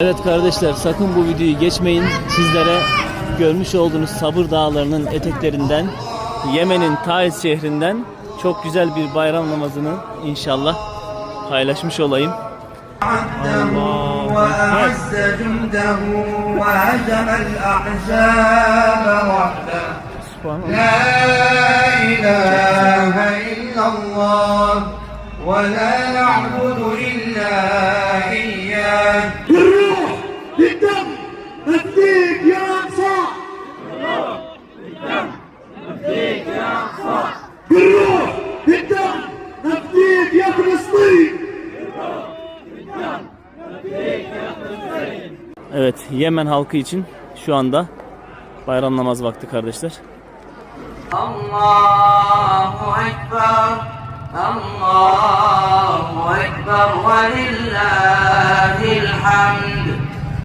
Evet kardeşler sakın bu videoyu geçmeyin. Sizlere görmüş olduğunuz Sabır Dağları'nın eteklerinden Yemen'in Taiz şehrinden çok güzel bir bayram namazını inşallah paylaşmış olayım. وأعز جنده وهزم الأحزاب وحده لا إله إلا الله ولا نعبد إلا Victim! Tasdik ya Aksa! Victim! Tasdik ya Aksa! Guru! Victim! Evet, Yemen halkı için şu anda bayram namaz vakti kardeşler. Allahu Ekber, Allahu Ekber ve lillahil hamd.